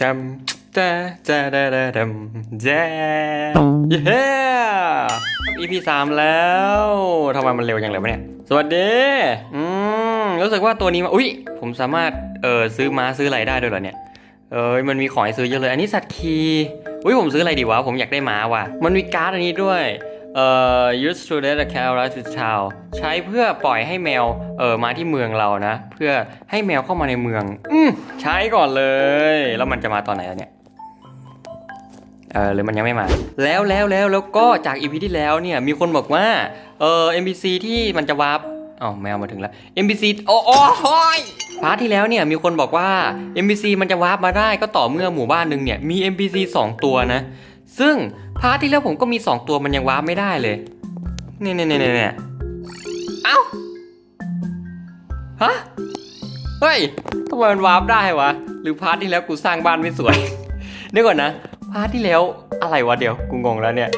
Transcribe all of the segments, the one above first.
จำจ้าจ้าดาดาดำจ้าเย้อ EP สามแล้วทำไมมันเร็วจังเลยวะเนี่ย สวัสดีอืมรู้สึกว่าตัวนี้มาอุ้ยผมสามารถเออซื้อม้าซื้ออะไรได้ด้วยเหรอเนี่ยเอ้ยมันมีของให้ซื้อเยอะเลย อันนี้สัตว์คีอุ้ยผมซื้ออะไรดีวะผมอยากได้ม้าว่ะ มันมีการ์ดอันนี้ด้วย เอ่อ use to let a cat right to town ใช้เพื่อปล่อยให้แมวเออมาที่เมืองเรานะ เพื่อให้แมวเข้ามาในเมือง อืมใช้ก่อนเลย แล้วมันจะมาตอนไหนแล้วเนี่ยเออหรือมันยังไม่มา แล้วแล้วแล้วแล้วก็จากอีพีที่แล้วเนี่ย มีคนบอกว่า เออ NPC ที่มันจะวาร์ปอ๋อแมวมาถึงแล้ว NPC โอ้โอ้โหยพาร์ทที่แล้วเนี่ยมีคนบอกว่า NPC มันจะวาร์ปมาได้ก็ต่อเมื่อหมู่บ้านหนึ่งเนี่ยมี NPC 2 ตัวนะ ซึ่ง พาร์ทที่แล้วผมก็มี 2 ตัวมันยังวาร์ปไม่ได้เลยเนี่ยเนี่ยเนี่ยเนี่ยเอ้าฮะเฮ้ยทำไมมันวาร์ปได้วะ หรือพาร์ทที่แล้วกูสร้างบ้านไม่สวยเดี๋ยวก่อนนะ พาร์ทที่แล้วอะไรวะเดี๋ยวกูงงแล้วเนี่ย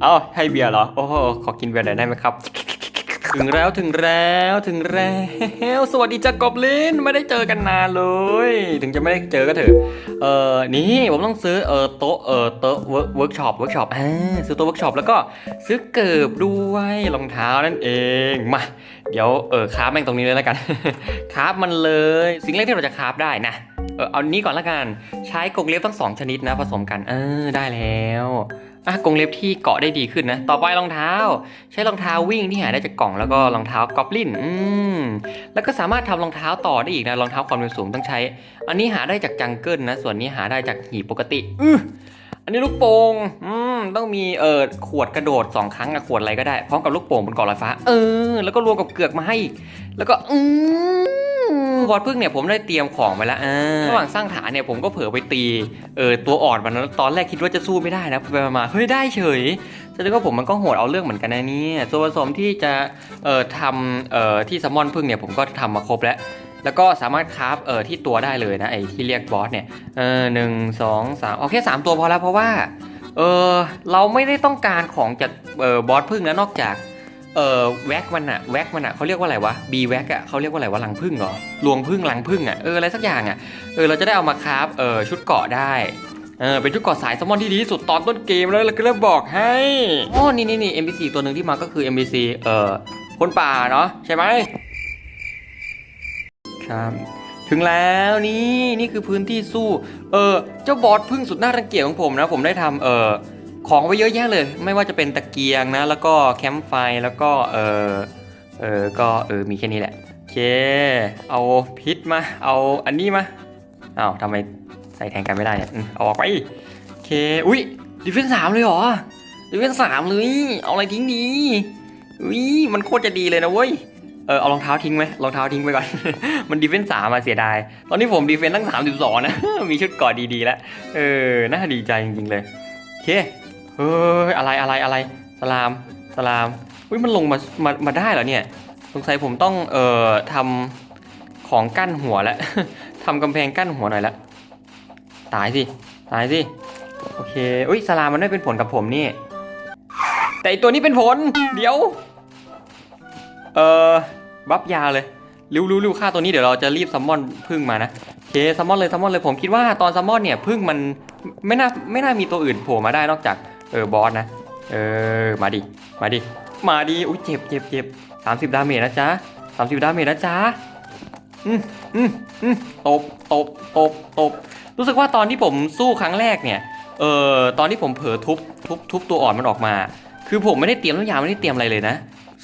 เอาให้เบียร์เหรอ โอ้โหขอกินเบียร์หน่อยได้ไหมครับ ถึงแล้วถึงแล้วถึงแล้วสวัสดีจากอบลินไม่ได้เจอกันนานเลย ถึงจะไม่ได้เจอก็เถอะเออนี่ผมต้องซื้อเออโต๊ะเออโต๊ะเวิร์กเวิร์กช็อปเวิร์กช็อปอ่าซื้อโต๊ะเวิร์กช็อปแล้วก็ซื้อเกิบด้วยรองเท้านั่นเองมาเดี๋ยวเออคราฟแม่งตรงนี้เลยแล้วกันคราฟมันเลย สิ่งแรกที่เราจะคราฟได้นะเออเอานี้ก่อนละกันใช้กรงเล็บทั้งสองชนิดนะผสมกันเออได้แล้ว อะกรงเล็บที่เกาะได้ดีขึ้นนะ ต่อไปรองเท้า ใช้รองเท้าวิ่งที่หาได้จากกล่องแล้วก็รองเท้ากอบลินอืมแล้วก็สามารถทำรองเท้าต่อได้อีกนะรองเท้าความเร็วสูงต้องใช้ อันนี้หาได้จากจังเกิลนะ ส่วนนี้หาได้จากหีบปกติอืออันนี้ลูกโป่งอืมต้องมีเออขวดกระโดดสองครั้งอะขวดอะไรก็ได้พร้อมกับลูกโป่งบนเกาะลอยฟ้า เออ แล้วก็รวมกับเกือกมาให้ แล้วก็อืม บอดพึ่งเนี่ยผมได้เตรียมของไปแล้วระหว่างสร้างฐานเนี่ยผมก็เผลอไปตีเออตัวอ่อนมันตอนแรกคิดว่าจะสู้ไม่ได้นะไปมาๆเฮ้ยได้เฉยแสดงว่าผมมันก็โหดเอาเรื่องเหมือนกันนะเนี่ยส่วนผสมที่จะเอ่อทำเอ่อที่ซัมอนพึ่งเนี่ยผมก็ทำมาครบแล้วแล้วก็สามารถคราฟเอ่อที่ตัวได้เลยนะไอ้ที่เรียกบอสเนี่ยเออหนึ่งสองสามโอเคสามตัวพอแล้วเพราะว่าเออเราไม่ได้ต้องการของจากเออบอสพึ่งนะนอกจาก เออแว็กมันอะแว็กมันอะเขาเรียกว่าอะไรวะบีแว็กอะเขาเรียกว่าอะไรวะรังพึ่งเหรอรวงพึ่งรังพึ่งอะเอออะไรสักอย่างอะเออเราจะได้เอามาคราฟเออชุดเกาะได้เออเป็นชุดเกาะสายแซลมอนที่ดีที่สุดตอนต้นเกมเลยแล้วก็เริ่มบอกให้อ๋อนี่นี่นี่ NPC ตัวหนึ่งที่มาก็คือ NPC เอ่อคนป่าเนาะใช่ไหมครับถึงแล้วนี่นี่คือพื้นที่สู้ เออเจ้าบอสพึ่งสุดน่ารังเกียจของผมนะ ผมได้ทำเออ ของไว้เยอะแยะเลย ไม่ว่าจะเป็นตะเกียงนะ แล้วก็แคมป์ไฟแล้วก็เออเออก็เออมีแค่นี้แหละโอเค เอาพิษมา เอาอันนี้มาอ้าวทำไมใส่แทนกันไม่ได้เนี่ยเอาออกไปโอเคอุ้ยดิฟเฟนสามเลยเหรอดิฟเฟนสามเลยเอาอะไรทิ้งดีอุ้ยมันโคตรจะดีเลยนะเว้ยเออเอารองเท้าทิ้งไหมรองเท้าทิ้งไปก่อน มันดีเฟนสามมาเสียดาย ตอนนี้ผมดีเฟนตั้งสามสิบสองนะ มีชุดกอดดีๆแล้ว เออ น่าดีใจจริงๆเลย โอเค เฮ้ยอะไรอะไรอะไรสลามสลามอุ้ยมันลงมามามาได้เหรอเนี่ยสงสัยผมต้องเอ่อทำของกั้นหัวแล้วทำกำแพงกั้นหัวหน่อยละตายสิตายสิโอเคอุ้ยสลามมันไม่เป็นผลกับผมนี่ แต่อีตัวนี้เป็นผล เดี๋ยว เอ่อบัฟยาเลยริ้วริ้วริ้วฆ่าตัวนี้เดี๋ยวเราจะรีบซัมมอนพึ่งมานะโอเคซัมมอนเลยซัมมอนเลยผมคิดว่าตอนซัมมอนเนี่ยพึ่งมันไม่น่าไม่น่ามีตัวอื่นโผล่มาได้นอกจาก เออบอสนะ เออ มาดิ มาดิ มาดิ อุ้ยเจ็บเจ็บเจ็บสามสิบดาเมจนะจ๊ะสามสิบดาเมจนะจ๊ะอืมอืมอืมตบตบตบตบรู้สึกว่าตอนที่ผมสู้ครั้งแรกเนี่ย เออตอนที่ผมเผลอทุบ ทุบ ทุบตัวอ่อนมันออกมา คือผมไม่ได้เตรียมน้ำยาไม่ได้เตรียมอะไรเลยนะ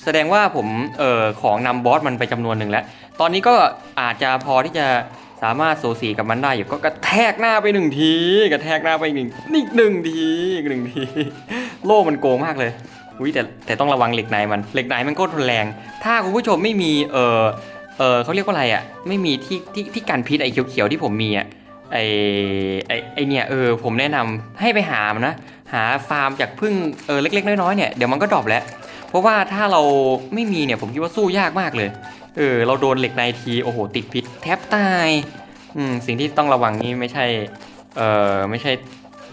แสดงว่าผม เออของนำบอสมันไปจำนวนหนึ่งแล้ว ตอนนี้ก็อาจจะพอที่จะ สามารถโซสีกับมันได้อยู่ก็กระแทกหน้าไปหนึ่งที กระแทกหน้าไปอีกหนึ่งนี่หนึ่งทีอีกหนึ่งที โล่มันโกงมากเลยอุ้ยแต่แต่ต้องระวังเหล็กในมันเหล็กในมันก็ทนแรง ถ้าคุณผู้ชมไม่มีเออเออเขาเรียกว่าอะไรอะ ไม่มีที่ที่ที่กันพิษไอ้เขียวๆที่ผมมีอะไอไอไอเนี่ยเออผมแนะนำให้ไปหามันนะหาฟาร์มจากพึ่งเออเล็กๆน้อยๆเนี่ยเดี๋ยวมันก็ดรอปแล้ว เพราะว่าถ้าเราไม่มีเนี่ยผมคิดว่าสู้ยากมากเลย เออเราโดนเหล็กในทีโอ้โหติดพิษแทบตายอืมสิ่งที่ต้องระวังนี่ไม่ใช่ เออไม่ใช่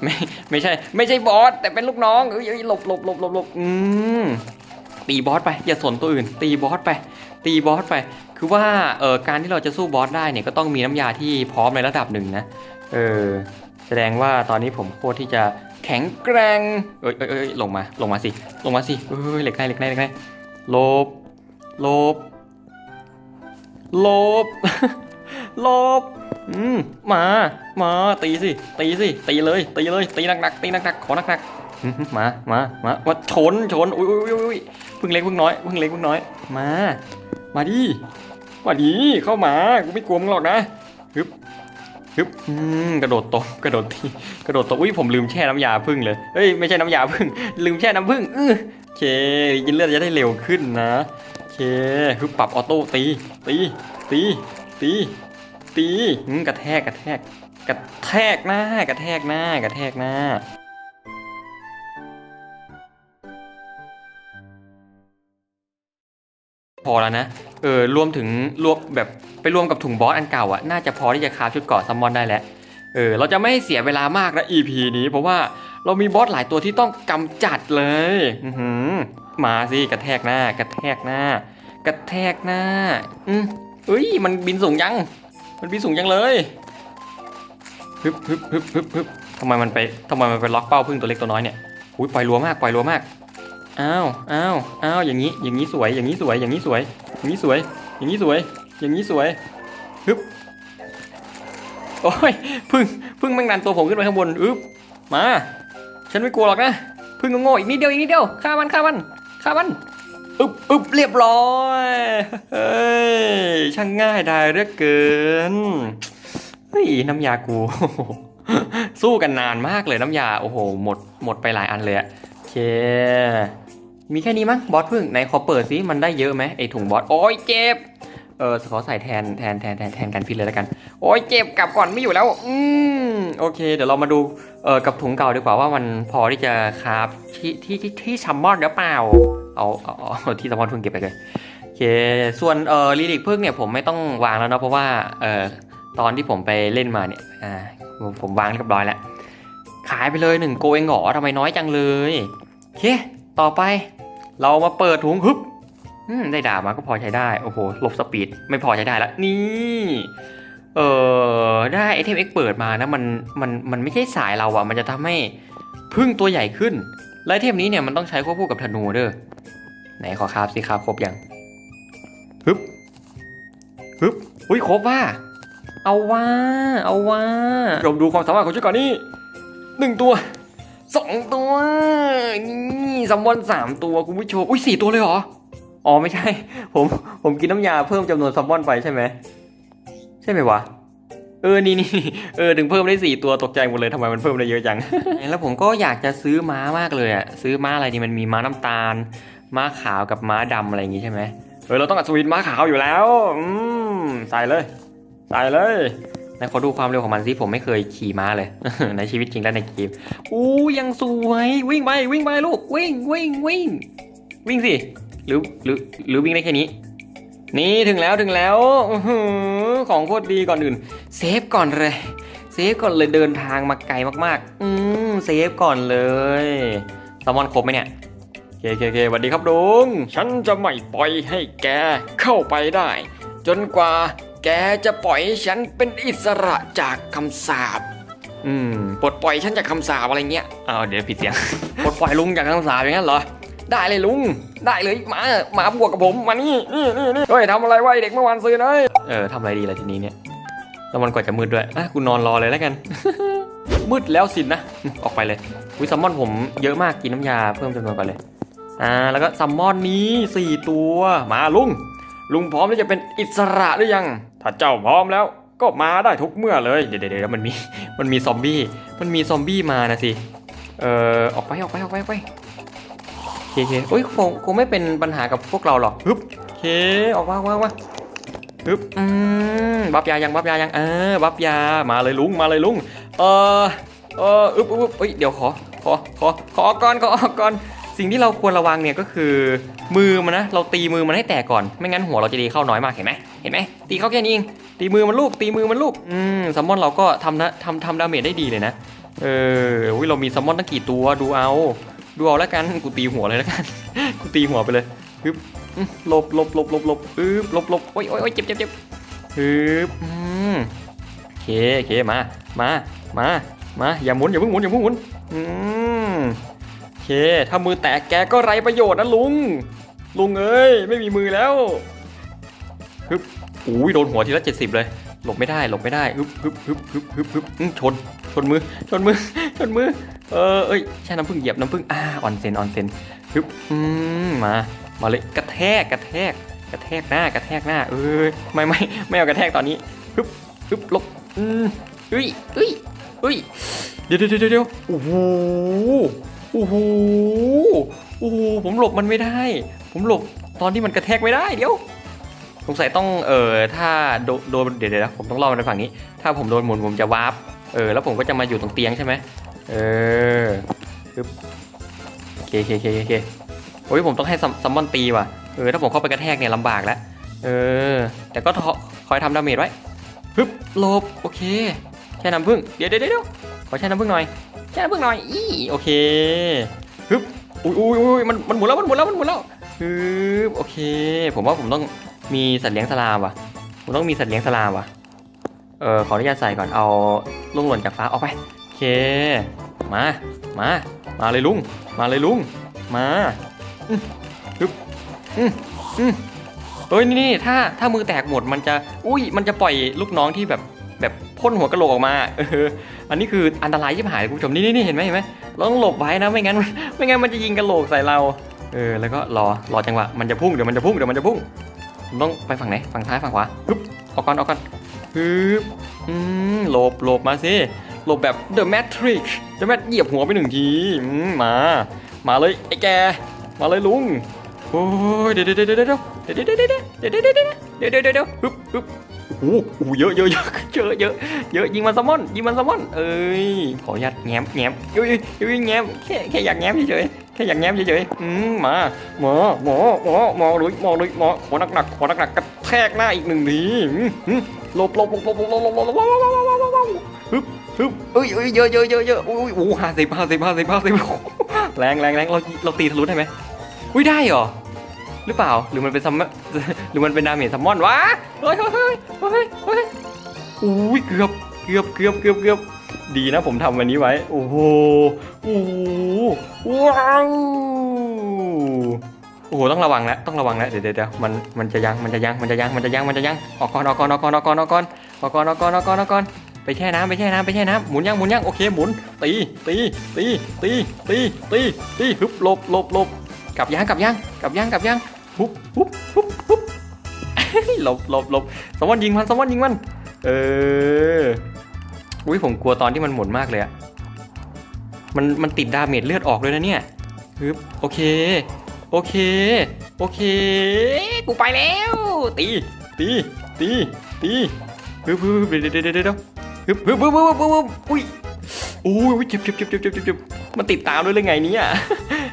ไม่ไม่ใช่ ไม่ใช่บอสแต่เป็นลูกน้องเอ้ยหลบหลบหลบหลบหลบอืมตีบอสไปอย่าสนตัวอื่น ตีบอสไป ตีบอสไป คือว่าเออการที่เราจะสู้บอสได้เนี่ยก็ต้องมีน้ำยาที่พร้อมในระดับหนึ่งนะเออแสดงว่าตอนนี้ผมโคตรที่จะแข็งแกร่งเอ้ยเอ้ยเอ้ยลงมาลงมาสิลงมาสิเอ้ยเหล็กได้เหล็กได้เหล็กได้หลบหลบ หลบหลบอืมมามาตีสิตีสิตีเลยตีเลยตีหนักๆตีหนักๆขอหนักๆมามามาว่าชนชนอุ้ยอุ้ยอุ้ยอุ้ยพิ่งเล็กพิ่งน้อยพิ่งเล็กพิ่งน้อยมา มาดิมาดิเข้ามากูไม่กลัวมึงหรอกนะฮึบฮึบกระโดดตบกระโดดทีกระโดดตบอุ้ยผมลืมแช่น้ำยาพึ่งเลยเฮ้ยไม่ใช่น้ำยาพึ่งลืมแช่น้ำพึ่งเออโอเคกินเลือดจะได้เร็วขึ้นนะ เคฮึบปรับออโต้ตี ตี ตี ตี ตีกระแทกกระแทก กระแทกหน้ากระแทกหน้ากระแทกหน้าพอแล้วนะ เออ รวมถึงรวมแบบไปรวมกับถุงบอสอันเก่าอะน่าจะพอที่จะคาฟชุดเกาะซัมมอนได้แล้ว เออเราจะไม่ให้เสียเวลามากนะ EP นี้เพราะว่าเรามีบอสหลายตัวที่ต้องกำจัดเลยหือมาสิกระแทกหน้ากระแทกหน้า กระแทกหน้า อืมเอ้ยมันบินสูงยัง มันบินสูงยังเลยฮึบฮึบฮึบฮึบฮึบทำไมมันไปทำไมมันไปล็อกเป้าพึ่งตัวเล็กตัวน้อยเนี่ยอุ้ยปล่อยรัวมากปล่อยรัวมากอ้าวอ้าวอ้าวอย่างนี้อย่างนี้สวยอย่างนี้สวยอย่างนี้สวยอย่างนี้สวยอย่างนี้สวยอย่างนี้สวย โอ้ยพึ่งพึ่งแม่งดันตัวผมขึ้นไปข้างบนอึบมา ฉันไม่กลัวหรอกนะพึ่งก็โง่อีกนิดเดียวอีกนิดเดียวฆ่ามันฆ่ามันฆ่ามันอึบอึบเรียบร้อยเฮ้ยช่างง่ายได้เหลือเกินเฮ้ยน้ำยากู สู้กันนานมากเลยน้ำยาโอ้โหหมดหมดไปหลายอันเลยอะโอเคมีแค่นี้มั้งบอสพึ่งไหนขอเปิดซิมันได้เยอะไหมไอถุงบอสโอ้ยเจ็บ เออขอใส่แทนแทนแทนแทนแทนกันพิษเลยแล้วกัน โอ้ยเจ็บกลับก่อนไม่อยู่แล้ว อืมโอเค เดี๋ยวเรามาดูเออกับถุงเก่าดีกว่าว่ามันพอที่จะคราฟที่ที่ที่ที่ซัมมอนหรือเปล่า เอาเอาเอาที่ซัมมอนพึ่งเก็บไปเลยโอเค ส่วนเออลิลิกพึ่งเนี่ยผมไม่ต้องวางแล้วเนาะเพราะว่าเออตอนที่ผมไปเล่นมาเนี่ยอ่าผมผมวางเรียบร้อยแล้วขายไปเลยหนึ่งโกเองหรอทำไมน้อยจังเลยโอเคต่อไป เรามาเปิดถุงฮึบ ได้ดาบมาก็พอใช้ได้ โอ้โหลบสปีดไม่พอใช้ได้แล้วนี่ เออได้ไอเทมเอ็กเปิดมานะมันมันมันไม่ใช่สายเราอะมันจะทำให้พึ่งตัวใหญ่ขึ้น และไอเทมนี้เนี่ยมันต้องใช้ควบคู่กับธนูเด้อไหนขอคาบสิคาบครบยังฮึบฮึบอุ้ยครบว่า เอาว่า เอาว่าเราดูความสามารถของชุดก่อนนี่หนึ่งตัวสองตัวนี่ซัมมอนสามตัวคุณผู้ชมอุ้ยสี่ตัวเลยเหรอ อ๋อไม่ใช่ ผมผมกินน้ำยาเพิ่มจำนวนซัมมอนไปใช่ไหมใช่ไหมวะเออ นี่นี่เออ ถึงเพิ่มได้สี่ตัว ตกใจหมดเลยทำไมมันเพิ่มได้เยอะจัง แล้วผมก็อยากจะซื้อม้ามากเลยอะซื้อม้าอะไรดีมันมีม้าน้ำตาล ม้าขาวกับม้าดำอะไรอย่างงี้ใช่ไหมเออ เราต้องอัศวินม้าขาวอยู่แล้ว อืมใส่เลย ใส่เลยไหนขอดูความเร็วของมันสิ ผมไม่เคยขี่ม้าเลย ในชีวิตจริงและในเกมอู้ยังสวย วิ่งไป วิ่งไปลูก วิ่ง วิ่ง วิ่ง วิ่งสิ หรือหรือหรือวิ่งได้แค่นี้ นี่ถึงแล้วถึงแล้วอื้อหือของโคตรดีก่อนอื่น เซฟก่อนเลย เซฟก่อนเลยเดินทางมาไกลมากๆ อืมเซฟก่อนเลยแซลมอนครบไหมเนี่ยโอเคโอเคโอเคสวัสดีครับลุงฉันจะไม่ปล่อยให้แกเข้าไปได้ จนกว่าแกจะปล่อยให้ฉันเป็นอิสระจากคำสาปอืมปลดปล่อยฉันจากคำสาปอะไรเงี้ยอ้าวเดี๋ยวผิดเสียง ปลดปล่อยลุงจากคำสาปอย่างนั้นเหรอ ได้เลยลุง ได้เลยมามาบวกกับผมมานี่นี่นี่นี่เฮ้ยทำอะไรไว้เด็กเมื่อวานซื้อเลยเออทำอะไรดีล่ะทีนี้เนี่ยแล้วมันก่อนจะมืดด้วยอะกูนอนรอเลยแล้วกัน มืดแล้วสินนะ ออกไปเลยวิซัมมอนผมเยอะมากกินน้ำยาเพิ่มจำนวนก่อนเลยอ่าแล้วก็ซัมมอนนี้สี่ตัวมาลุง ลุงพร้อมที่จะเป็นอิสระหรือยัง ถ้าเจ้าพร้อมแล้วก็มาได้ทุกเมื่อเลย เดี๋ยวเดี๋ยวเดี๋ยวมันมี มันมีซอมบี้ มันมีซอมบี้มานะสิ เออออกไปออกไปออกไปออกไป เคโอเคโอ้ยคงคงไม่เป็นปัญหากับพวกเราหรอกฮึบโอเคออกมาออกมาออกมาฮึบอืมบัฟยายังบัฟยายังเออบัฟยามาเลยลุงมาเลยลุงเออเอออึบอึบอึบเอ้ยเดี๋ยวขอขอขอขอออกก่อนขอออกก่อนสิ่งที่เราควรระวังเนี่ยก็คือมือมันนะเราตีมือมันให้แตกก่อน ไม่งั้นหัวเราจะดีเข้าน้อยมากเห็นไหมเห็นไหมตีเข้าแค่นี้เองตีมือมันลูกตีมือมันลูกอืมซัมมอนเราก็ทำนะทำทำดาเมจได้ดีเลยนะเอออุ้ยเรามีซัมมอนตั้งกี่ตัวดูเอา ดูเอาแล้วกันกูตีหัวเลยแล้วกันกูตีหัวไปเลยฮึบลบลบลบลบลบอึบลบลบโอ้ยโอ้ยโอ้ยเจ็บเจ็บเจ็บอึบอืมโอเคโอเคมามามามาอย่าหมุนอย่าเพิ่งหมุนอย่าเพิ่งหมุนอืมโอเค ถ้ามือแตกแกก็ไรประโยชน์นะลุง ลุงเอ้ยไม่มีมือแล้วฮึบอุ้ยโดนหัวทีละเจ็ดสิบเลยหลบไม่ได้หลบไม่ได้ฮึบฮึบฮึบฮึบฮึบฮึบชนชนมือชนมือชนมือ เออเอ้ยใช่น้ำผึ้งเหยียบน้ำผึ้งอ่าออนเซนออนเซนฮึบอืมมามาเลยกระแทกกระแทก กระแทกหน้ากระแทกหน้า เอ้ยไม่ไม่ไม่เอากระแทกตอนนี้ฮึบฮึบหลบอืมเอ้ยเอ้ยเอ้ยเดี๋ยวเดี๋ยวเดี๋ยวเดี๋ยวโอ้โหโอ้โหโอ้โหผมหลบมันไม่ได้ ผมหลบตอนที่มันกระแทกไม่ได้เดี๋ยวสงสัยต้องเออถ้าโดนเดี๋ยวเดี๋ยวนะผมต้องเล่าในฝั่งนี้ ถ้าผมโดนหมุนผมจะวาร์ปเออแล้วผมก็จะมาอยู่ตรงเตียงใช่ไหม เออปึ๊บโอเคโอเคโอเคโอเคโอ้ยผมต้องให้ซัมซัมมอนตีว่ะ เออถ้าผมเข้าไปกระแทกเนี่ยลำบากแล้ว เออ แต่ก็ทอคอยทำดาเมจไว้ปึ๊บหลบโอเคแช่น้ำผึ้งเดี๋ยวเดี๋ยวเดี๋ยวขอแช่น้ำผึ้งหน่อยแช่น้ำผึ้งหน่อย อีโอเคปึ๊บอุ้ยอุ้ยอุ้ยมันมันหมุนแล้วมันหมุนแล้วมันหมุนแล้วปึ๊บโอเค ผมว่าผมต้องมีสัตว์เลี้ยงสลามว่ะ ผมต้องมีสัตว์เลี้ยงสลามว่ะ เออขออนุญาตใส่ก่อน เอาลุงหล่นจากฟ้าออกไป เค มา มา มาเลยลุง มาเลยลุง มาอืมฮึบอืมอืมเอ้ยนี่ถ้าถ้ามือแตกหมดมันจะ อุ้ย มันจะปล่อยลูกน้องที่แบบแบบพ่นหัวกะโหลกออกมา เออ อันนี้คืออันตรายชิบหายคุณผู้ชมนี่นี่เห็นไหมเห็นไหมต้องหลบไว้นะไม่งั้น ไม่งั้นมันจะยิงกะโหลกใส่เรา เออ แล้วก็รอ รอจังหวะ มันจะพุ่ง เดี๋ยวมันจะพุ่ง เดี๋ยวมันจะพุ่ง ต้องไปฝั่งไหน ฝั่งซ้าย ฝั่งขวาฮึบออกก่อนออกก่อนฮึบอืมหลบหลบมาสิ หลบแบบ The Matrix The Mat เหยียบหัวไปหนึ่งทีมา มาเลยไอ้แก มาเลยลุงโอ้ยเดี๋ยวเดี๋ยวเดี๋ยวเดี๋ยวเดี๋ยวเดี๋ยวเดี๋ยวเดี๋ยวเดี๋ยวเดี๋ยวเดี๋ยวเดี๋ยวเดี๋ยวเดี๋ยวเดี๋ยวฮึบฮึบโอ้โหเยอะเยอะเยอะเยอะเยอะเยอะยิงมันแซลมอนยิงมันแซลมอนเอ้ยขออนุญาตแง้มแง้มยุ้ยยุ้ยแง้มแค่แค่อยากแง้มเฉยแค่อยากแง้มเฉยๆอืมมาหมอหมอหมอหมอเลยหมอเลยหมอขอหนักหนักขอหนักหนักกระแทกหน้าอีกหนึ่งทีอืมอืมหลบหลบหลบหลบหลบหลบหลบหลบหลบหลบหลบหลบหลบฮึบ ฮึบเอ้ยเอ้ยเยอะเยอะเยอะเยอะอุ้ยโอ้ห้าสิบห้าสิบห้าสิบห้าสิบแรงแรงแรงเราเราตีทะลุได้ไหมอุ้ยได้เหรอหรือเปล่าหรือมันเป็นซัมหรือมันเป็นดาเมจซัมมอนวะเฮ้ยเฮ้ยเฮ้ยเฮ้ยเฮ้ยอุ้ยเกือบเกือบเกือบเกือบเกือบดีนะผมทำวันนี้ไว้ โอ้โหโอ้โหว้าวโอ้โหต้องระวังแล้วต้องระวังแล้วเดี๋ยวเดี๋ยวเดี๋ยวมันมันจะยังมันจะยังมันจะยังมันจะยังมันจะยังออกก่อนออกก่อนออกก่อนออกก่อนออกก่อนออกก่อนออกก่อนออกก่อนออกก่อน ไปแช่น้ำไปแช่น้ำไปแช่น้ำหมุนยังหมุนยังโอเคหมุนตีตีตีตีตีตีตีฮึบหลบหลบหลบกลับยังกลับยังกลับยังกลับยังปุ๊บปุ๊บปุ๊บปุ๊บหลบหลบหลบสมอนยิงมันสมอนยิงมัน เอออุ้ยผมกลัวตอนที่มันหมุนมากเลยอะมันมันติดดาเมจเลือดออกเลยนะเนี่ยฮึบโอเค โอเค โอเค กูไปแล้ว ตี ตี ตี ตีฮึบฮึบฮึบเดี๋ยวเดี๋ยวเดี๋ยวเดี๋ยว ฮึบฮึบฮึบฮึบฮึบฮึบอุ้ยโอ้ยเจ็บเจ็บเจ็บเจ็บเจ็บเจ็บเจ็บมันติดตามด้วยเลยไงเนี่ย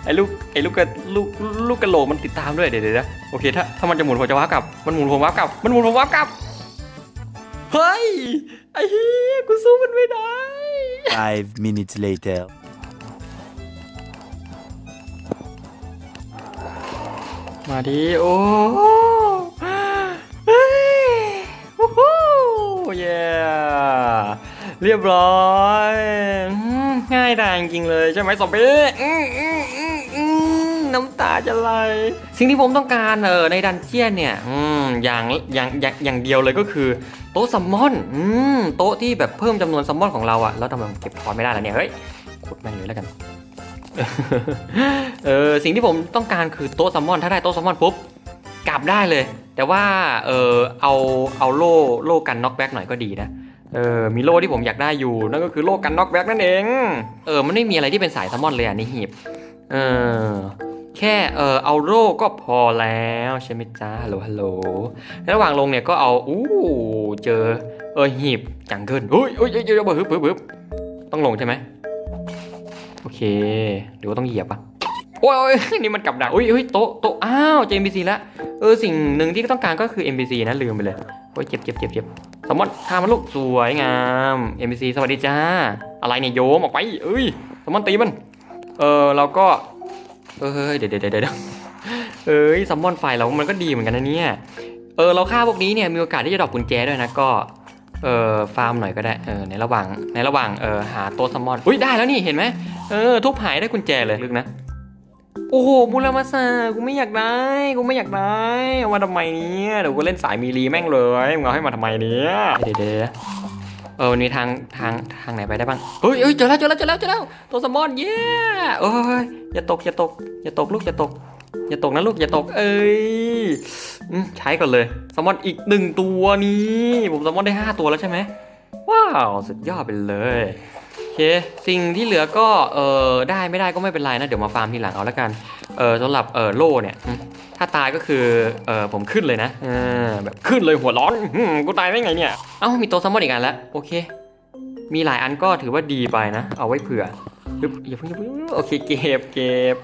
ไอ้ลูกไอ้ลูกกระลูกลูกกระโหลกมันติดตามด้วยเดี๋ยวเดี๋ยวเดี๋ยวโอเคถ้าถ้ามันจะหมุนผมจะว้าร์ปกลับมันหมุนผมว้าร์ปกลับมันหมุนผมว้าร์ปกลับเฮ้ยไอ้เหี้ยกูสู้มันไม่ได้ Five minutes later. มาดิโอ้เฮ้ยวู้ฮู้ เรียบร้อยง่ายดายจริงๆเลยใช่ไหมซอมบี้น้ำตาจะไหลสิ่งที่ผมต้องการเออในดันเจียนเนี่ยอย่างอย่างอย่างอย่างเดียวเลยก็คือ โต๊ะซัมมอนอืมโต๊ะที่แบบเพิ่มจำนวนซัมมอนของเราอะแล้วทำไมเก็บทอไม่ได้แล้วเนี่ยเฮ้ยขุดแม่งเลยแล้วกันเออสิ่งที่ผมต้องการคือโต๊ะแซลมอนถ้าได้โต๊ะแซลมอนปุ๊บกลับได้เลย แต่ว่าเออเอาเอาโล่โล่กันน็อกแบ็กหน่อยก็ดีนะ เออมีโล่ที่ผมอยากได้อยู่ นั่นก็คือโล่กันน็อกแบ็กนั่นเอง เออมันไม่มีอะไรที่เป็นสายแซลมอนเลยอะในหีบเออแค่เออเอาโล่ก็พอแล้วใช่ไหมจ้าฮัลโหลฮัลโหลระหว่างลงเนี่ยก็เอาอู้เจอเออหีบจังเกิลเฮ้ยเฮ้ยเฮ้ยเฮ้ยเฮ้ยฮึบฮึบฮึบต้องลงใช่ไหมโอเคหรือว่าต้องเหยียบปะโอ้ยโอ้ยนี่มันกับดักอุ้ยอุ้ยโต๊ะโต๊ะอ้าวเจอ NPC แล้วเออสิ่งหนึ่งที่ต้องการก็คือ NPC นะลืมไปเลย โอ้ยเจ็บเจ็บเจ็บเจ็บสมมติฆ่ามันลูกสวยงาม NPC สวัสดีจ้า อะไรเนี่ยโยมออกไป เอ้ยสมมติตีมัน เออเราก็ เออเฮ้ยเดี๋ยวเดี๋ยวเดี๋ยวเดี๋ยวเอ้ยซัมมอนไฟเรา มันก็ดีเหมือนกันนะเนี่ย เออเราฆ่าพวกนี้เนี่ยมีโอกาสที่จะดรอปกุญแจด้วยนะก็ เออฟาร์มหน่อยก็ได้ เออในระหว่างในระหว่างเออหาตัวซัมมอน อุ้ยได้แล้วนี่เห็นไหมเออทุบหายได้กุญแจเลยลึกนะ โอ้โหมูรามาซากูไม่อยากได้ กูไม่อยากได้เอามาทำไมเนี่ยเดี๋ยวกูเล่นสายมีรีแม่งเลยมึงเอาให้มาทำไมเนี่ยเดี๋ยวเดี๋ยวเออมันมีทางทางทางไหนไปได้บ้างเฮ้ยเฮ้ยเจอแล้วเจอแล้วเจอแล้วเจอแล้วตัวซัมอนเย้โอ้ยอย่าตกอย่าตกอย่าตกลูกอย่าตก อย่าตกนะลูกอย่าตก เอ้ยใช้ก่อนเลยแซลมอนอีกหนึ่งตัวนี้ผมแซลมอนได้ 5 ตัวแล้วใช่ไหมว้าวสุดยอดไปเลย โอเคสิ่งที่เหลือก็เออได้ไม่ได้ก็ไม่เป็นไรนะ เดี๋ยวมาฟาร์มทีหลังเอาแล้วกันเออสำหรับเออโล่เนี่ยถ้าตายก็คือเออผมขึ้นเลยนะเออแบบขึ้นเลยหัวร้อนกูตายได้ไงเนี่ยเอ้ามีโตัวแซลมอนอีกอันแล้วโอเค มีหลายอันก็ถือว่าดีไปนะ เอาไว้เผื่ออย่าเพิ่งอย่าเพิ่งโอเคเก็บเก็บ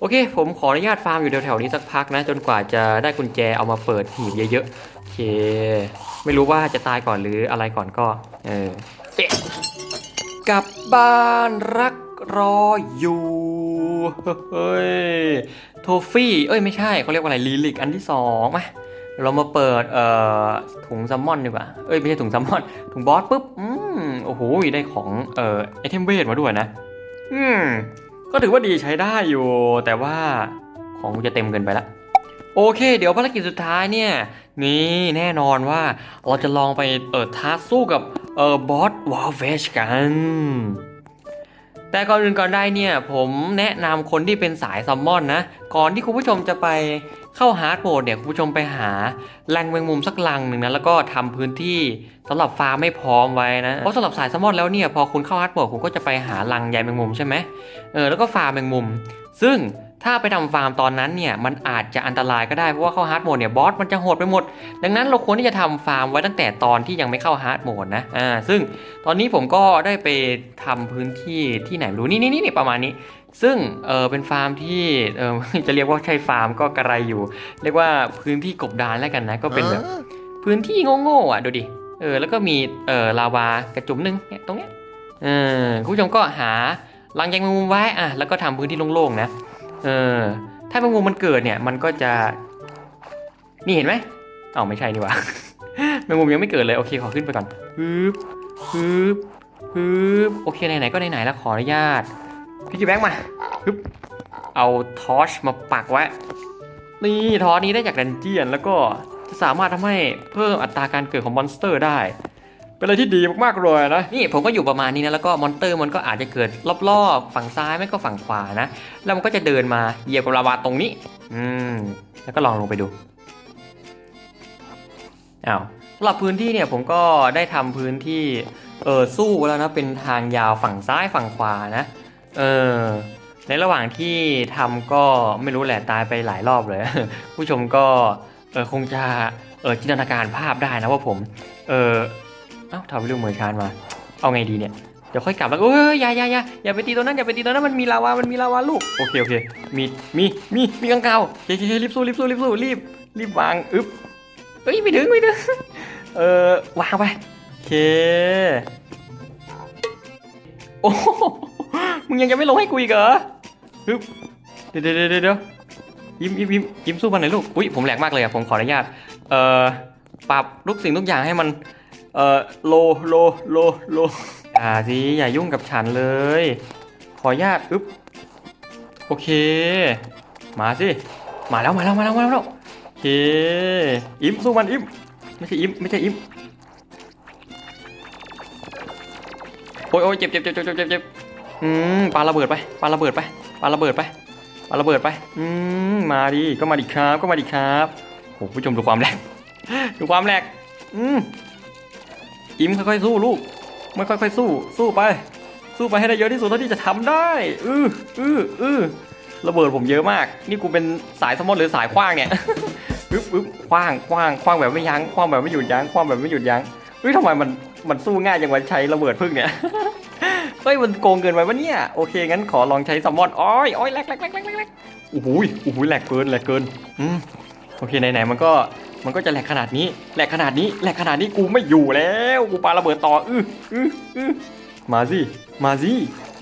โอเค ผมขออนุญาตฟาร์มอยู่แถวๆนี้สักพักนะ จนกว่าจะได้กุญแจเอามาเปิดหีบเยอะๆโอเค ไม่รู้ว่าจะตายก่อนหรืออะไรก่อนก็ เออเอ๊ะ กลับบ้านรักรออยู่เฮ้ยโทฟี่ เอ้ยไม่ใช่เขาเรียกว่าอะไรลีลิกอันที่สองมาเรามาเปิดเอ่อถุงซัมมอนดีกว่า เอ้ยไม่ใช่ถุงซัมมอน ถุงบอสปุ๊บ อืมโอ้โหได้ของเอ่อไอเทมเวทมาด้วยนะ อืมก็ถือว่าดีใช้ได้อยู่ แต่ว่าของจะเต็มเกินไปละ โอเค เดี๋ยวภารกิจสุดท้ายเนี่ย นี่แน่นอนว่าเราจะลองไปเออท้าสู้กับเออบอสวอลเวชกัน แต่ก่อนอื่นก่อนได้เนี่ย ผมแนะนำคนที่เป็นสายซัมมอนนะ ก่อนที่คุณผู้ชมจะไปเข้าฮาร์ดโหมดเนี่ย คุณผู้ชมไปหาแรงแมงมุมสักลังหนึ่งนะ แล้วก็ทำพื้นที่สำหรับฟาร์มไม่พร้อมไว้นะ เพราะสำหรับสายซัมมอนแล้วเนี่ย พอคุณเข้าฮาร์ดโหมดคุณก็จะไปหารังใยแมงมุมใช่ไหมเออแล้วก็ฟาร์มแมงมุม ซึ่ง ถ้าไปทำฟาร์มตอนนั้นเนี่ยมันอาจจะอันตรายก็ได้เพราะว่าเข้าฮาร์ดโหมดเนี่ยบอสมันจะโหดไปหมด ดังนั้นเราควรที่จะทำฟาร์มไว้ตั้งแต่ตอนที่ยังไม่เข้าฮาร์ดโหมดนะอ่าซึ่งตอนนี้ผมก็ได้ไปทำพื้นที่ที่ไหนไม่รู้นี่นี่นี่ประมาณนี้ ซึ่งเออเป็นฟาร์มที่เออจะเรียกว่าใช่ฟาร์มก็กระไรอยู่ เรียกว่าพื้นที่กบดานแล้วกันนะก็เป็นแบบพื้นที่โง่ๆอะดูดิเออแล้วก็มีเออลาวากระจุมหนึ่งเนี่ยตรงเนี้ยเออคุณผู้ชมก็หารังแยงแมงมุมไว้อะแล้วก็ทำพื้นที่โล่งๆนะ เออ ถ้าแมงมุมมันเกิดเนี่ย มันก็จะ นี่เห็นไหมเอ้าไม่ใช่นี่ว่าแมงมุมยังไม่เกิดเลย โอเค ขอขึ้นไปก่อนฮึบฮึบฮึบโอเค ไหนๆ ก็ไหนๆ แล้วขออนุญาต พี่จีแบงค์มาฮึบเอาทอชมาปักไว้ นี่ทอชนี้ได้จากดันเจียน แล้วก็จะสามารถทำให้เพิ่มอัตราการเกิดของมอนสเตอร์ได้ เป็นอะไรที่ดีมากๆเลยนะ นี่ผมก็อยู่ประมาณนี้นะแล้วก็มอนเตอร์มันก็อาจจะเกิดรอบๆ ฝั่งซ้ายไม่ก็ฝั่งขวานะ แล้วมันก็จะเดินมาเหยียบกับลาวาตรงนี้ อืม แล้วก็ลองลงไปดูอ้าวสำหรับพื้นที่เนี่ยผมก็ได้ทำพื้นที่เออสู้แล้วนะเป็นทางยาวฝั่งซ้ายฝั่งขวานะเออในระหว่างที่ทำก็ไม่รู้แหละตายไปหลายรอบเลย ผู้ชมก็เออคงจะเออจินตนาการภาพได้นะว่าผมเออ เอ้าทำไปเรื่องเมือนชานมา เอาไงดีเนี่ยเดี๋ยวค่อยกลับแล้วเอ้ยอย่าอย่าอย่าอย่าไปตีตัวนั้นอย่าไปตีตัวนั้นมันมีลาวา มันมีลาวาลูก โอเคโอเค มีมีมีมีกังเกาเฮ้ยเฮ้ยรีบสู้รีบสู้รีบสู้รีบรีบวางอึ๊บเอ้ยไม่ถึงไม่ถึงเออวางไปโอเคโอ้มึงยังจะไม่ลงให้กูอีกเหรอฮึบเดี๋ยวเดี๋ยวเดี๋ยวเดี๋ยวยิ้มยิ้มยิ้มยิ้มสู้มันหน่อยลูก อุ้ยผมแหลกมากเลยอะผมขออนุญาต เอ่อ ปรับทุกสิ่งทุกอย่างให้มัน เอ่อโลโลโลโลอย่าสิอย่ายุ่งกับฉันเลย ขออนุญาตอึ๊บโอเค มาสิมาแล้วมาแล้วมาแล้วมาแล้วโอเคอิมสู้มันอิมไม่ใช่อิมไม่ใช่อิมโอ้ยโอ้ยเจ็บเจ็บเจ็บเจ็บเจ็บเจ็บอืมปาระเบิดไปปาระเบิดไปปาระเบิดไปปาระเบิดไป อืมมาดิก็มาดิครับก็มาดิครับโหผู้ชมดูความแรงดูความแรงอืม อิมค่อยๆสู้ลูกไม่ค่อยๆสู้ สู้ไป สู้ไปให้ได้เยอะที่สุดเท่าที่จะทำได้ อืออืออือระเบิดผมเยอะมาก นี่กูเป็นสายสมอหรือสายขว้างเนี่ยอึ๊บอึ๊บคว้างคว้างคว้างแบบไม่ยั้งคว้างแบบไม่หยุดยั้งคว้างแบบไม่หยุดยั้งเฮ้ยทำไมมันมันสู้ง่ายจังวะใช้ระเบิดพึ่งเนี่ยเฮ้ยมันโกงเกินไปวะเนี่ยโอเคงั้นขอลองใช้ซัมอนอ้อยอ้อยแหลกแหลกแหลกแหลกแหลกโอ้โหยโอ้โหยแหลกเกินแหลกเกินอืมโอเคไหนๆมันก็ มันก็จะแหลกขนาดนี้ แหลกขนาดนี้ แหลกขนาดนี้กูไม่อยู่แล้ว กูปาระเบิดต่อ อื้ออื้ออื้อมาสิ มาสิ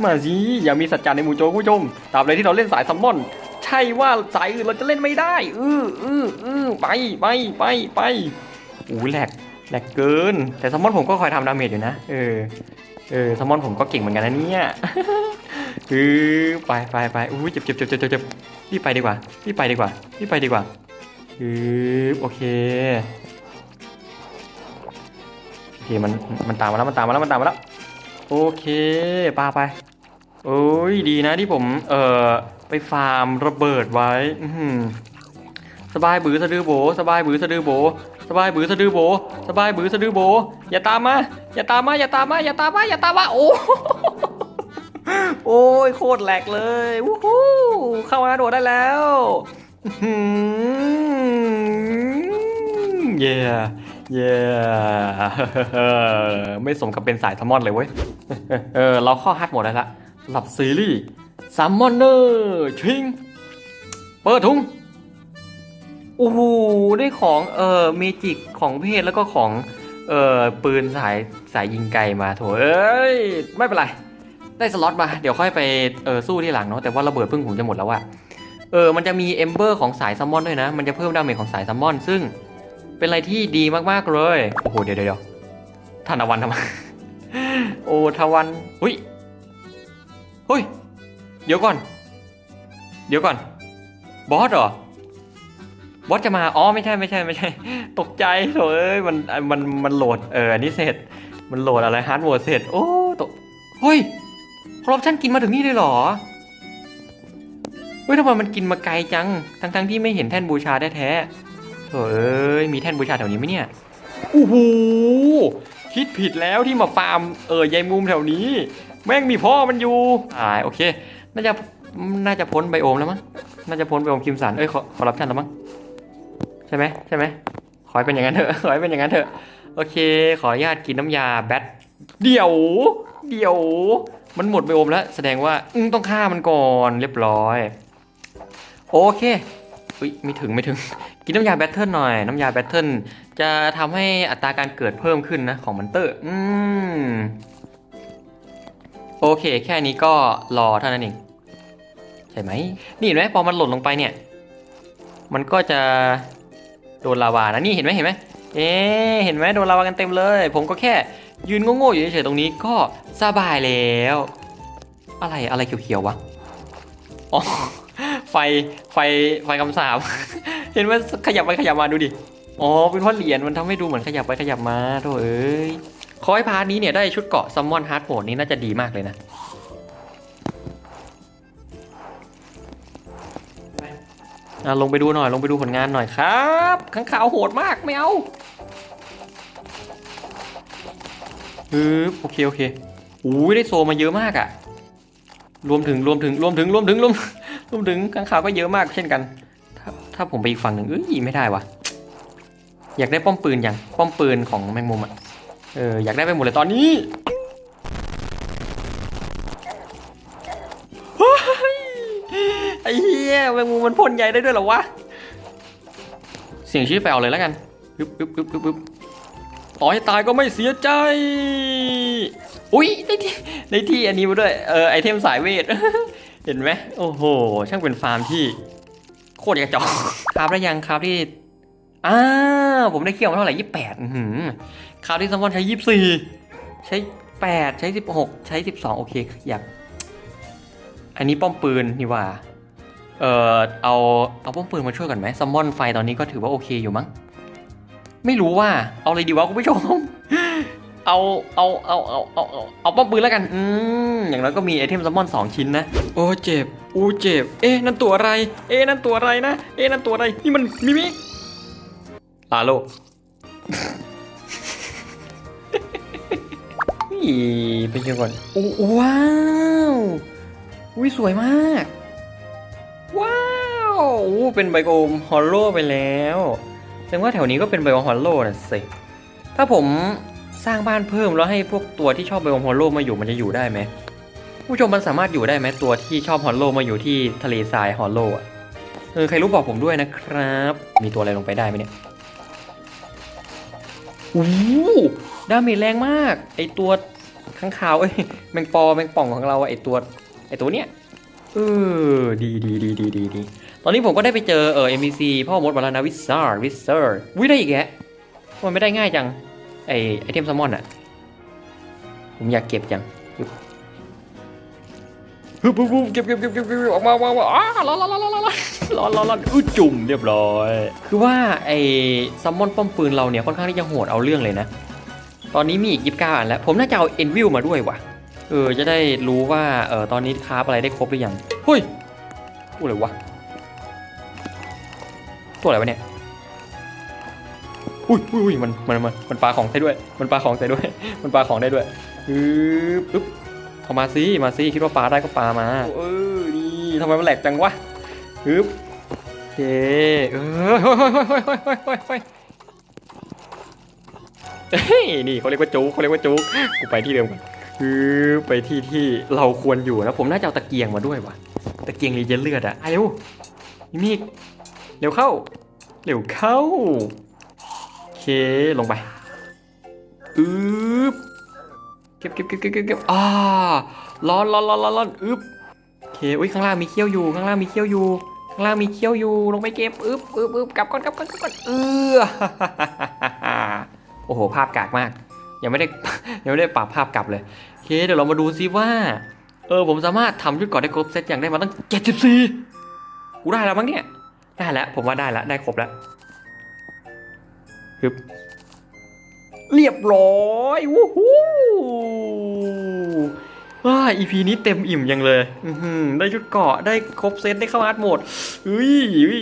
มาสิ อย่ามีสัจจะในหมู่โจผู้ชมตราบใดที่เราเล่นสายซัมมอน ใช่ว่าสายอื่นเราจะเล่นไม่ได้ อืออืออือไปไปไปไปอู้แหลก แหลกเกิน แต่ซัมมอนผมก็คอยทำดาเมจอยู่นะ เออ เออซัมมอนผมก็เก่งเหมือนกันนะเนี่ยคือไปไปไปอู้เจ็บเจ็บเจ็บเจ็บเจ็บเจ็บรีบไปดีกว่า รีบไปดีกว่า รีบไปดีกว่า คือโอเคโอเคมันมันตามมาแล้วมันตามมาแล้วมันตามมาแล้วโอเคปาไปโอ้ยดีนะที่ผมเอ่อไปฟาร์มระเบิดไว้อืสบายบือสะดือโบ สบายบือสะดือโบ สบายบือสะดือโบ สบายบือสะดือโบ อย่าตามมา อย่าตามมา อย่าตามมา อย่าตามมา อย่าตามมา โอ้โอ้ยโคตรแหลกเลย วู้ฮู้เข้ามาโดดได้แล้ว เย่เย่ไม่สมกับเป็นสายซัมมอนเลยเว้ย เออ เราข้าฮาร์ดหมดได้ละสำหรับซีรีส์ซัมมอนเนอร์ชิง เปิดทุงโอ้โหได้ของเอ่อเมจิกของเพศแล้วก็ของเอ่อปืนสายสายยิงไกลมาโถเอ้ย ไม่เป็นไร ได้สล็อตมา เดี๋ยวค่อยไปเออสู้ที่หลังเนาะแต่ว่าระเบิดพึ่งผมจะหมดแล้วอะ เออ มันจะมีเอมเบอร์ของสายซัมมอนด้วยนะ มันจะเพิ่มดาเมจของสายซัมมอน ซึ่งเป็นอะไรที่ดีมากๆเลย โอ้โห เดี๋ยวเดี๋ยวธนวันทำไม โอ้ทวันหุยเฮ้ยเดี๋ยวก่อน เดี๋ยวก่อน บอสเหรอ บอสจะมา อ๋อ ไม่ใช่ ไม่ใช่ ไม่ใช่ ตกใจโถเอ้ย มัน มัน มันโหลด เออ อันนี้เสร็จ มันโหลดอะไรฮาร์ดโหมดเสร็จ โอ้ ตกเฮ้ยคอรอปชั่นกินมาถึงนี่เลยเหรอ ฮ้ยทำไมมันกินมาไกลจัง ทั้งๆที่ไม่เห็นแท่นบูชาแท้ๆโถเอ้ยมีแท่นบูชาแถวนี้ไหมเนี่ยโอ้โหคิดผิดแล้วที่มาฟาร์มเออยายมุมแถวนี้ แม่งมีพ่อมันอยู่อ่าโอเค น่าจะน่าจะพ้นไบโอมแล้วมั้งน่าจะพ้นไบโอมคิมสันเอ้ยขอขอรับชันแล้วมั้งใช่ไหมใช่ไหมขอให้เป็นอย่างนั้นเถอะขอให้เป็นอย่างนั้นเถอะโอเค ขออนุญาตกินน้ำยาแบทเดี๋ยว เดี๋ยว มันหมดไบโอมแล้ว แสดงว่าอืมต้องฆ่ามันก่อนเรียบร้อย โอเคอุ้ยไม่ถึงไม่ถึง กินน้ำยาแบทเทิลหน่อย น้ำยาแบทเทิลจะทำให้อัตราการเกิดเพิ่มขึ้นนะของมันเตอร์ อืม โอเค แค่นี้ก็รอเท่านั้นเอง ใช่ไหม นี่เห็นไหมพอมันหล่นลงไปเนี่ย มันก็จะโดนลาวานะนี่เห็นไหมเห็นไหมเอ๊เห็นไหมโดนลาวากันเต็มเลย ผมก็แค่ยืนโง่ๆอยู่เฉยๆตรงนี้ก็สบายแล้ว อะไรอะไรเขียวๆวะอ๋อ ไฟไฟไฟคำสาปเห็นว่าขยับไปขยับมาดูดิอ๋อเป็นเพราะเหรียญมันทำให้ดูเหมือนขยับไปขยับมาโถเอ้ยขอให้พาร์ทนี้เนี่ยได้ชุดเกาะซัมมอนฮาร์ดโหมดนี้น่าจะดีมากเลยนะอะลงไปดูหน่อยลงไปดูผลงานหน่อยครับข้างขาวโหดมากไม่เอาฮึบโอเคโอเคอู้ยได้โซมาเยอะมากอะรวมถึงรวมถึงรวมถึงรวมถึงรวม รวมถึงข้างขาวก็เยอะมากเช่นกัน ถ้าถ้าผมไปอีกฝั่งหนึ่งเอ้ยไม่ได้วะอยากได้ป้อมปืนอย่างป้อมปืนของแมงมุมอะเอออยากได้ไปหมดเลยตอนนี้ไอ้เหี้ยแมงมุมมันพ่นใหญ่ได้ด้วยเหรอวะเสียงชื่อไปเอาเลยแล้วกันปึ๊บปึ๊บปึ๊บปึ๊บปึ๊บต่อให้ตายก็ไม่เสียใจ อุ้ยได้ที่ได้ที่อันนี้มาด้วย เออไอเทมสายเวท ห็นไหมโอ้โห ช่างเป็นฟาร์มที่โคตรกระจอกครับได้ยังครับที่อ้าวผมได้เคี่ยวมาเท่าไหร่ยี่แปดคราวที่ซัมมอนใช้ยี่สี่ใช้แปดใช้สิบหกใช้สิบสองโอเคอยากอันนี้ป้อมปืนนี่ว่าเออเอาเอาป้อมปืนมาช่วยก่อนไหมซัมมอนไฟตอนนี้ก็ถือว่าโอเคอยู่มั้งไม่รู้ว่าเอาอะไรดีวะคุณผู้ชม เอาเอาเอาเอาเอาเอาเอาป้อมปืนแล้วกันอืมอย่างน้อยก็มีไอเทมซัมมอนสองชิ้นนะ โอ้เจ็บอู้เจ็บ เอ๊ะนั่นตัวอะไร เอ๊ะนั่นตัวอะไรนะ เอ๊ะนั่นตัวอะไรนี่มันมิมิลาโลนี่ไปเจอก่อนโอ้ว้าวอุ้ยสวยมาก ว้าวอู้เป็นไบโอมฮอลโลไปแล้วแสดงว่าแถวนี้ก็เป็นไบโอมฮอลโลนะสิถ้าผม สร้างบ้านเพิ่มแล้วให้พวกตัวที่ชอบไบโอมฮอลโลมาอยู่มันจะอยู่ได้ไหมผู้ชมมันสามารถอยู่ได้ไหมตัวที่ชอบฮอลโลมาอยู่ที่ทะเลทรายฮอลโลอะเออใครรู้บอกผมด้วยนะครับ มีตัวอะไรลงไปได้ไหมเนี่ยโอ้โหดาเมจแรงมาก ไอตัวข้างขาวเอ้ยแมงปอแมงป่องของเราอะไอตัวไอตัวเนี้ยเออดีดีดีดีดีดีตอนนี้ผมก็ได้ไปเจอเออ NPC พ่อมดมาแล้วนะวิซาร์วิซาร์วิได้อีกแกมันไม่ได้ง่ายจัง ไอไอเทมซัมมอนอะผมอยากเก็บจังฮึบฮึบฮึบฮึบเก็บเก็บเก็บเก็บเก็บออกมาออกมาอ้าร้อนร้อนร้อนร้อนร้อนร้อนร้อนร้อนอื้อจุ่มเรียบร้อย คือว่าไอซัมมอนป้อมปืนเราเนี่ยค่อนข้างที่จะโหดเอาเรื่องเลยนะ ตอนนี้มีอีกยีิบเก้าอันแล้ว ผมน่าจะเอาเอ็นวิวมาด้วยว่ะ เออ จะได้รู้ว่า เออตอนนี้คราฟอะไรได้ครบหรือยังเฮ้ยพูดเลยวะ ตัวอะไรวะเนี่ย อุ้ยอุ้ยมันมันมันมันปลาของใส่ด้วย มันปลาของใส่ด้วย มันปลาของได้ด้วยอือปึ๊บเอามาซิมาซิคิดว่าปลาได้ก็ปลามาเออนี่ทำไมมันแหลกจังวะฮึ๊บเจเออเฮ้ยนี่เขาเรียกว่าจุ๊เขาเรียกว่าจุ๊กูไปที่เดิมก่อนฮึ๊บไปที่ที่เราควรอยู่นะผมน่าจะเอาตะเกียงมาด้วยว่ะตะเกียงรีเจนเลือดอะเร็วมิกเร็วเข้า เร็วเข้า เคลงไปอึ๊บเก็บเก็บเก็บเก็บเก็บเก็บอ่าร้อนร้อนร้อนร้อนร้อนอึ๊บโอเคอุ้ยข้างล่างมีเขี้ยวอยู่ ข้างล่างมีเขี้ยวอยู่ ข้างล่างมีเขี้ยวอยู่ ลงไปเก็บอึ๊บอึ๊บอึ๊บกลับก่อนกลับก่อนกลับก่อนเออโอ้โหภาพกากมาก ยังไม่ได้ยังไม่ได้ปรับภาพกลับเลยโอเคเดี๋ยวเรามาดูซิว่าเออผมสามารถทำชุดก่อนได้ครบเซตอย่างได้มาตั้ง 74 กูได้แล้วมั้งเนี่ย ได้แล้ว ผมว่าได้แล้ว ได้ครบแล้ว ฮึบเรียบร้อยวู้ฮู้ว้า EP นี้เต็มอิ่มยังเลยอื้อหือได้ชุดเกราะได้ครบเซตได้เข้าอาร์ตโหมดเฮ้ยเฮ้ย